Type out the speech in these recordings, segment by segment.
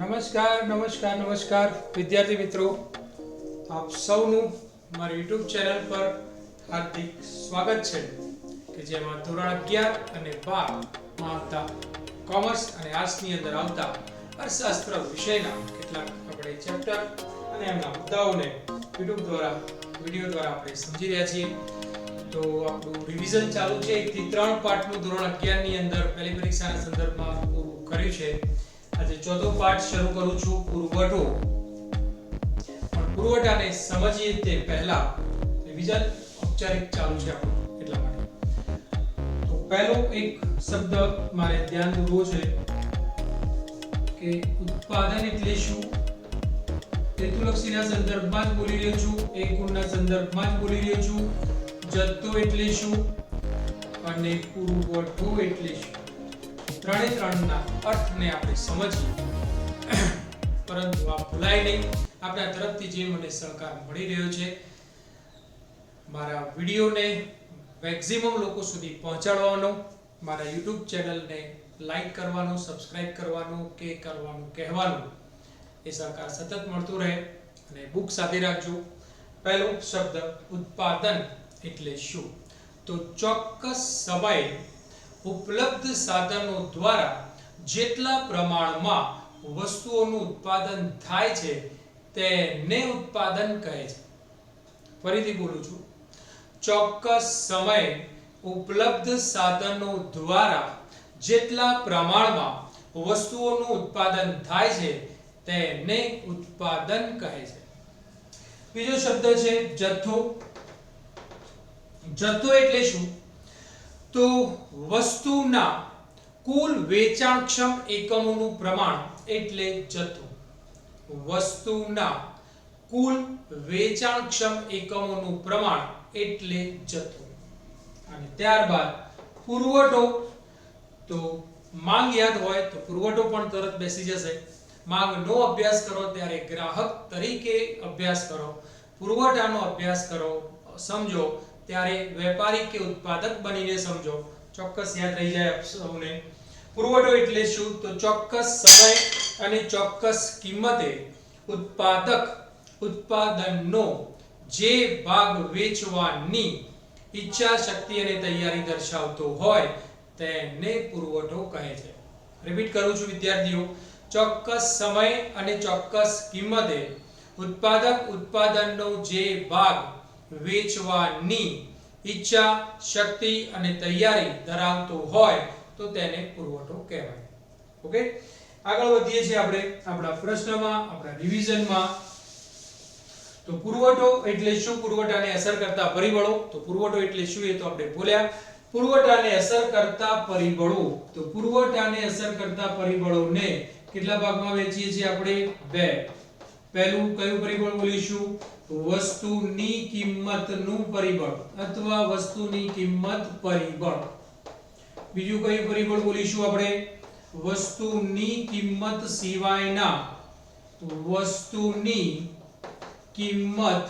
નમસ્કાર નમસ્કાર નમસ્કાર, વિદ્યાર્થી મિત્રો. આપ સૌનું મારી યુટ્યુબ ચેનલ પર હાર્દિક સ્વાગત છે, કે જેમાં ધોરણ અગિયાર અને બારમાં આવતા કોમર્સ અને આર્ટ્સની અંદર આવતા અર્થશાસ્ત્ર વિષયના કેટલાક આપણે ચેપ્ટર અને એમના મુદ્દાઓને યુટ્યુબ દ્વારા, વીડિયો દ્વારા આપણે સમજી રહ્યા છીએ. તો આપણું રિવિઝન ચાલુ છે. એક થી ત્રણ પાઠનું ધોરણ અગિયારની અંદર પહેલી પરીક્ષાના સંદર્ભમાં પૂરું કર્યું છે. આજે ચોથો પાઠ શરૂ કરું છું પુરવઠો. પુરવઠાને સમજીએ તે પહેલા રિવિઝન ઔપચારિક ચાલુ છે આપણું એટલા માટે. તો પહેલો એક શબ્દ મારે ધ્યાન દોરવો છે કે ઉત્પાદન એટલે શું? હેતુલક્ષીના સંદર્ભમાં જ બોલી રહ્યો છું. એક ગુણના સંદર્ભમાં જ બોલી રહ્યો છું. જથ્થો એટલે શું? અને પુરવઠો એટલે શું? ત્રણે ત્રણના અર્થને આપણે સમજીએ. પરંતુ આ ભૂલાય નહીં. આપણા તરફથી જે મને સહકાર મળી રહ્યો છે, મારા વિડીયોને મેક્સિમમ લોકો સુધી પહોંચાડવાનો, મારા યુટ્યુબ ચેનલને લાઈક કરવાનું, સબસ્ક્રાઇબ કરવાનું કે કરવાનું કહેવાનું, એ સહકાર સતત મળતું રહે. અને બુક સાથે રાખજો. પહેલો શબ્દ, ઉત્પાદન. એટલે શું? તો ચોક્કસ સમયે ઉપલબ્ધ સાધનો દ્વારા જેટલા પ્રમાણમાં વસ્તુઓનું ઉત્પાદન થાય છે, તેને ઉત્પાદન કહે છે. ફરીથી બોલું છું. ચોક્કસ સમયે ઉપલબ્ધ સાધનો દ્વારા જેટલા પ્રમાણમાં વસ્તુઓનું ઉત્પાદન થાય છે, તેને ઉત્પાદન કહે છે. બીજો શબ્દ છે જથ્થો. જથ્થો એટલે શું? તો વસ્તુના કુલ વેચાણક્ષમ એકમોનું પ્રમાણ એટલે જથ્થો. વસ્તુના કુલ વેચાણક્ષમ એકમોનું પ્રમાણ એટલે જથ્થો. અને ત્યારબાદ પુરવઠો. તો માંગ યાદ હોય તો પુરવઠો પણ તરત બેસી જશે. માંગનો અભ્યાસ કરો ત્યારે ગ્રાહક તરીકે અભ્યાસ કરો. પુરવઠાનો અભ્યાસ કરો. સમજો ત્યારે વેપારી કે ઉત્પાદક બનીને સમજો. ચોક્કસ યાદ રહી જાય સૌને. પુરવઠો એટલે શું? તો ચોક્કસ સમય અને ચોક્કસ કિંમતે ઉત્પાદક ઉત્પાદનનો જે ભાગ વેચવાની ઈચ્છા શક્તિ અને તૈયારી દર્શાવતો હોય તેને પુરવઠો કહે છે. રિપીટ કરું છું વિદ્યાર્થીઓ. ચોક્કસ સમય અને ચોક્કસ કિંમતે ઉત્પાદક ઉત્પાદનનો જે ભાગ વેચવાની ઈચ્છા, શક્તિ અને તૈયારી ધરાવતો હોય તો તેને પુરવઠો કહેવાય. ઓકે? આગળ વધીએ છીએ આપણે આપણા પ્રશ્નમાં, આપણા રિવિઝનમાં. તો પુરવઠો એટલે શું? પુરવઠાને અસર કરતા પરિબળો. તો પુરવઠો એટલે શું એ તો આપણે બોલ્યા. પુરવઠાને અસર કરતા પરિબળો. તો પુરવઠાને અસર કરતા પરિબળોને કેટલા ભાગમાં વહેંચીએ છીએ આપણે? બે. પહેલું કયું પરિબળ બોલીશું? વસ્તુની કિંમતનું પરિબળ અથવા વસ્તુની કિંમત પરિબળ. બીજું કયું પરિબળ બોલીશું આપણે? વસ્તુની કિંમત સિવાયના વસ્તુની કિંમત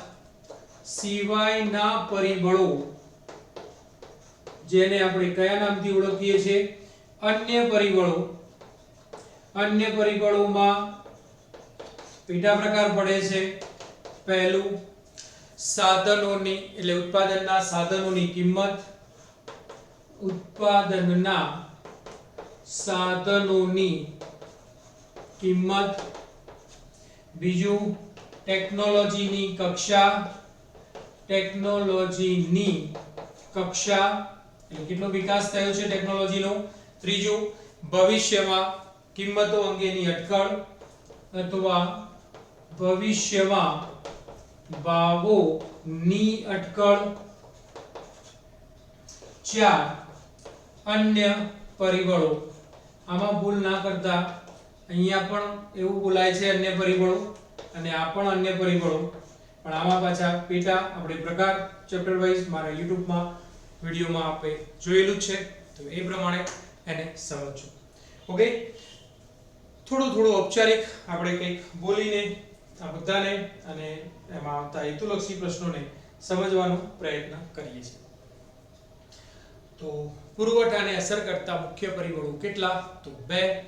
સિવાયના પરિબળો, જેને આપણે કયા નામથી ઓળખીએ છીએ? અન્ય પરિબળો. અન્ય પરિબળોમાં પેટા પ્રકાર પડે છે. પહેલું સાધનોની, એટલે ઉત્પાદનના સાધનોની કિંમત. ઉત્પાદનના સાધનોની કિંમત. બીજું ટેકનોલોજીની કક્ષા. ટેકનોલોજીની કક્ષા. એટલે કેટલો વિકાસ થયો છે ટેકનોલોજીનો? ત્રીજું ભવિષ્યમાં કિંમતો અંગેની અટકળ. અથવા ભવિષ્યમાં ભાવોની અટકળ. ચાર, અન્ય પરિબળો. આમાં ભૂલ ના કરતા અહીંયા પણ એવું બોલાય છે અન્ય પરિબળો અને આ પણ અન્ય પરિબળો. પણ આમાં પાછા પેટા આપણે પ્રકાર ચેપ્ટર વાઇઝ મારા યુટ્યુબમાં વિડીયોમાં આપણે જોયેલું છે. તો એ પ્રમાણે એને સમજજો. ઓકે થોડું થોડું ઔપચારિક આપણે કંઈક બોલીને આ બધાને અને એમાં આવતા હેતુલક્ષી પ્રશ્નોને સમજવાનો પ્રયત્ન કરીએ છીએ. તો પુરવઠાને અસર કરતા મુખ્ય પરિબળો કેટલા? તો બે,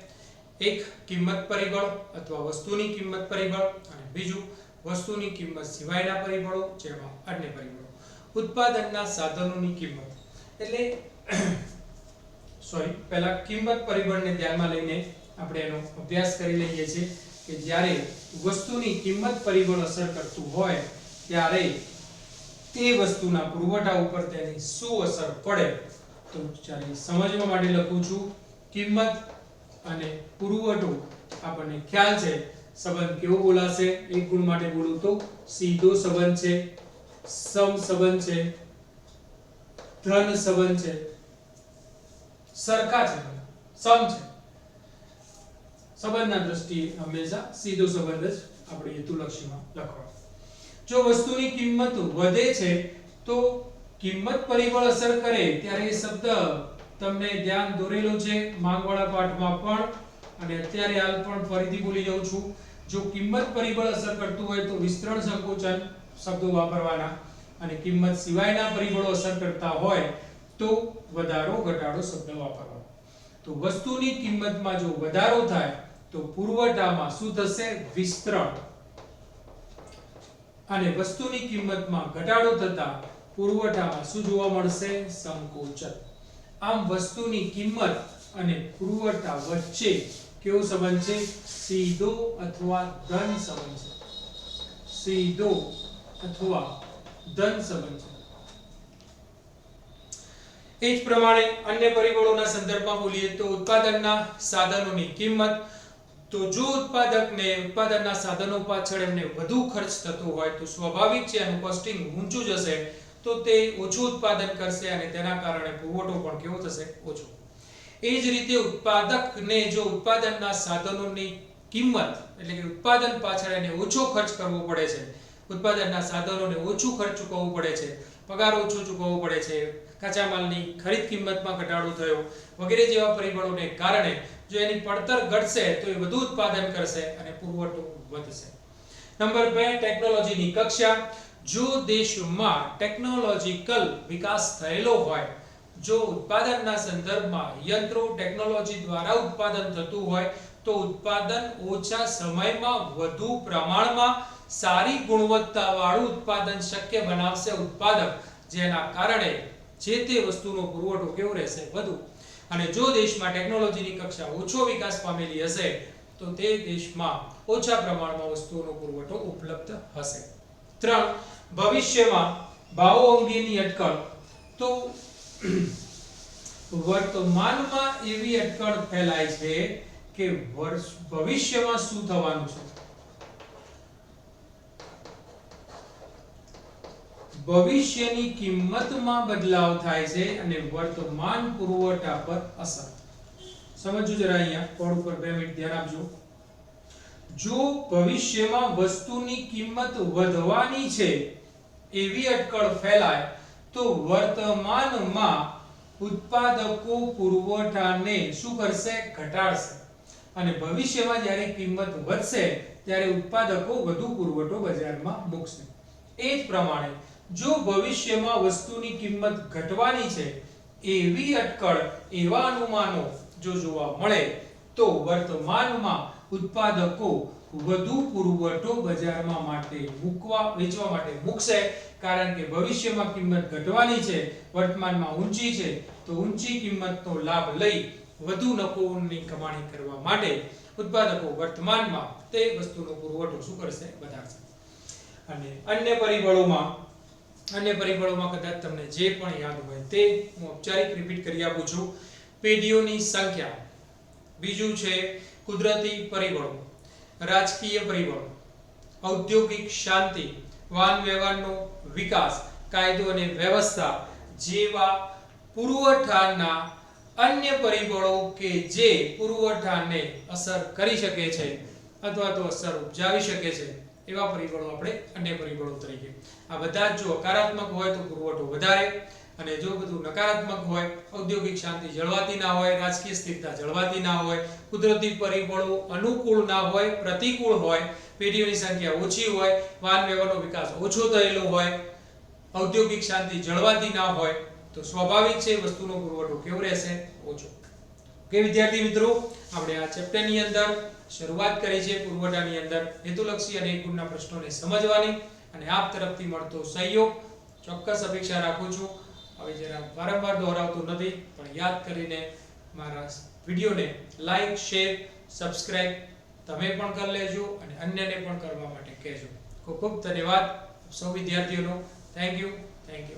એક કિંમત પરિબળ અથવા વસ્તુની કિંમત પરિબળ અને બીજું વસ્તુની કિંમત સિવાયના પરિબળો, જેમાં અન્ય પરિબળો. ઉત્પાદનના સાધનોની કિંમત. એટલે સોરી, પહેલા કિંમત પરિબળને ધ્યાનમાં લઈને આપણે એનો અભ્યાસ કરી લઈએ છીએ. કે જ્યારે વસ્તુની કિંમત પરિબળ અસર કરતું હોય ત્યારે તે વસ્તુના પુરવઠા ઉપર તેની શું અસર પડે, તો જ્યારે સમજવા માટે લખું છું, કિંમત અને પુરવઠો આપણને ખ્યાલ છે. સંબંધ કેવો બોલાશે? એક ગુણ માટે બોલું તો સીધો સંબંધ છે, સમ સંબંધ છે, ધન સંબંધ છે, સરખા છે, સમ છે. સંબંધના દ્રષ્ટિએ હંમેશા સીધો સંબંધ જ આપણે હેતુલક્ષીમાં લખવાનો. જો વસ્તુની કિંમત વધે છે, તો કિંમત પરિબળ અસર કરે ત્યારે એ શબ્દ તમને ધ્યાન દોરેલો છે માંગવાળા પાઠમાં પણ, અને અત્યારે હાલ પણ ફરીથી બોલી જાઉં છું. જો કિંમત પરિબળ અસર કરતું હોય તો વિસ્તરણ સંકોચન શબ્દો વાપરવાના, અને કિંમત સિવાયના પરિબળો અસર કરતા હોય તો વધારો, ઘટાડો શબ્દ વાપરવાનો. તો વસ્તુની કિંમતમાં જો વધારો થાય, તો પુરવઠામાં શું થશે? વિસ્તરણ. અને વસ્તુની કિંમતમાં ઘટાડો થતા પુરવઠામાં શું જોવા મળશે? સંકોચન. આમ વસ્તુની કિંમત અને પુરવઠા વચ્ચે કેવો સંબંધ છે? સીધો અથવા ધન સંબંધ છે. સીધો અથવા ધન સંબંધ છે. એ જ પ્રમાણે અન્ય પરિબળોના સંદર્ભમાં બોલીએ તો ઉત્પાદનના સાધનોની કિંમત, તો જો ઉત્પાદકને ઉત્પાદનના સાધનો પાછળ એમને વધુ ખર્ચ થતો હોય તો સ્વાભાવિક છે એનું કોસ્ટિંગ ઊંચું જશે તો તે ઓછું ઉત્પાદન કરશે અને તેના કારણે પુરવઠો પણ કેવો થશે? ઓછો. એ જ રીતે ઉત્પાદકને જો ઉત્પાદનના સાધનોની કિંમત, એટલે કે ઉત્પાદન પાછળ એને ઓછો ખર્ચ કરવો પડે છે, ઉત્પાદનના સાધનોને ઓછું ખર્ચ ચૂકવવું પડે છે પગાર ઓછો ચૂકવવો પડે છે, કાચા માલની ખરીદ કિંમતમાં ઘટાડો થયો વગેરે જેવા પરિબળોને કારણે જો એની પડતર ઘટશે તો એ વધુ ઉત્પાદન કરશે અને પુરવઠો વધશે. નંબર બે, ટેકનોલોજીની કક્ષા. જો દેશમાં ટેકનોલોજીકલ વિકાસ થયેલો હોય, જો ઉત્પાદનના સંદર્ભમાં યંત્રો ટેકનોલોજી દ્વારા ઉત્પાદન થતું હોય, તો ઉત્પાદન ઓછા સમયમાં વધુ પ્રમાણમાં સારી ગુણવત્તાવાળું ઉત્પાદન શક્ય બનાવશે ઉત્પાદક, જેના કારણે જે તે વસ્તુનો પુરવઠો કેવો રહેશે વધુ. અને જો દેશમાં ટેકનોલોજીની કક્ષા ઓછો વિકાસ પામેલી હશે, તો તે દેશમાં ઓછા પ્રમાણમાં વસ્તુઓનો પુરવઠો ઉપલબ્ધ હશે. ત્રણ, ભવિષ્યમાં ભાવો અંગેની અટકળ. તો વર્તમાનમાં એવી અટકળ ફેલાય છે કે વર્ષ, ભવિષ્યમાં શું થવાનું છે? ભવિષ્યની કિંમતમાં બદલાવ થાય છે અને વર્તમાન પુરવઠા પર અસર. સમજો જરા અહીંયા કોડ ઉપર બે મિનિટ ધ્યાન આપજો. જો ભવિષ્યમાં વસ્તુની કિંમત વધવાની છે, એવી અટકળ ફેલાય, તો વર્તમાનમાં ઉત્પાદકો પુરવઠાને શું કરશે? ઘટાડશે. અને ભવિષ્યમાં જ્યારે કિંમત વધશે, ત્યારે ઉત્પાદકો વધુ પુરવઠો બજારમાં મૂકશે. એ જ પ્રમાણે જો ભવિષ્યમાં વસ્તુની કિંમત ઘટવાની છે, એવી અટકળ, એવા અનુમાનો જો જોવા મળે, તો વર્તમાનમાં ઉત્પાદકો વધુ પુરવઠો બજારમાં માટે મૂકવા, વેચવા માટે મૂકશે. કારણ કે ભવિષ્યમાં કિંમત ઘટવાની છે, વર્તમાનમાં ઊંચી છે, તો ઊંચી કિંમતનો લાભ લઈ વધુ નફોની કમાણી કરવા માટે ઉત્પાદકો વર્તમાનમાં તે વસ્તુનો પુરવઠો શું કરશે? વધારશે. અને અન્ય પરિબળોમાં અન્ય પરિબળોમાં કદાચ તમને જે પણ યાદ હોય તે હું ઔપચારિક રિપીટ કરી આપું છું. પેઢીઓની સંખ્યા. બીજું છે કુદરતી પરિબળો. રાજકીય પરિબળો. ઔદ્યોગિક શાંતિ, વાહન વ્યવહારનો વિકાસ, કાયદો અને વ્યવસ્થા જેવા પુરવઠાના અન્ય પરિબળો કે જે પુરવઠાને અસર કરી શકે છે અથવા તો અસર ઉપજાવી શકે છે. એવા પરિબળો આપણે અન્ય પરિબળો તરીકે આ બધા જ જો હકારાત્મક હોય તો પુરવઠો વધારે. અને જો બધું નકારાત્મક હોય, ઔદ્યોગિક શાંતિ જળવાતી ના હોય, રાજકીય સ્થિરતા જળવાતી ના હોય, કુદરતી પરિબળો અનુકૂળ ના હોય, પ્રતિકૂળ હોય, પેઢીઓની સંખ્યા ઓછી હોય, વાહન વ્યવહારનો વિકાસ ઓછો થયેલો હોય, ઔદ્યોગિક શાંતિ જળવાતી ના હોય, તો સ્વાભાવિક છે વસ્તુનો પુરવઠો કેવો રહેશે? ઓછો. કે વિદ્યાર્થી મિત્રો, આપણે આ ચેપ્ટરની અંદર શરૂઆત કરી છે, પુરવઠાની અંદર હેતુલક્ષી અને ગુણના પ્રશ્નોને સમજવાની. અને આપ તરફથી મળતો સહયોગ ચોક્કસ અપેક્ષા રાખું છું. હવે જરા વારંવાર દોહરાવતો નથી, પણ યાદ કરીને મારા વિડીયોને લાઈક, શેર, સબસ્ક્રાઇબ તમે પણ કરી લેજો અને અન્યને પણ કરવા માટે કહેજો. ખૂબ ખૂબ ધન્યવાદ. સૌ વિદ્યાર્થીઓનો. Thank you. Thank you.